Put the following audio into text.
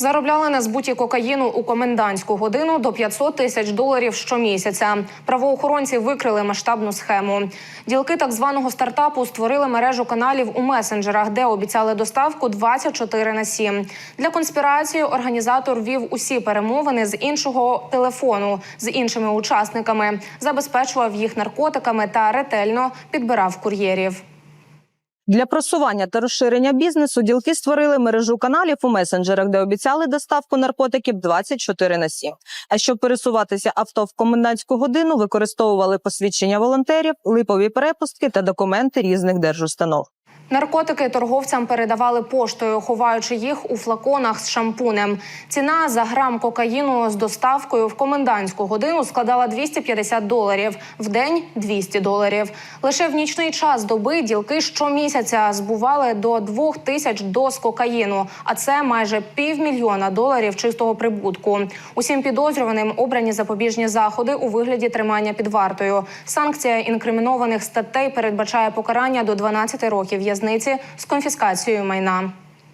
Заробляли на збуті кокаїну у комендантську годину до 500 тисяч доларів щомісяця. Правоохоронці викрили масштабну схему. Ділки так званого стартапу створили мережу каналів у месенджерах, де обіцяли доставку 24 на 7. Для конспірації організатор вів усі перемовини з іншого телефону з іншими учасниками, забезпечував їх наркотиками та ретельно підбирав кур'єрів. Для просування та розширення бізнесу ділки створили мережу каналів у месенджерах, де обіцяли доставку наркотиків 24 на 7. А щоб пересуватися авто в комендантську годину, використовували посвідчення волонтерів, липові перепустки та документи різних держустанов. Наркотики торговцям передавали поштою, ховаючи їх у флаконах з шампунем. Ціна за грам кокаїну з доставкою в комендантську годину складала 250 доларів, в день 200 доларів. Лише в нічний час доби ділки щомісяця збували до 2 тисяч доз кокаїну, а це майже півмільйона доларів чистого прибутку. Усім підозрюваним обрані запобіжні заходи у вигляді тримання під вартою. Санкція інкримінованих статей передбачає покарання до 12 років в'язниці з конфіскацією майна.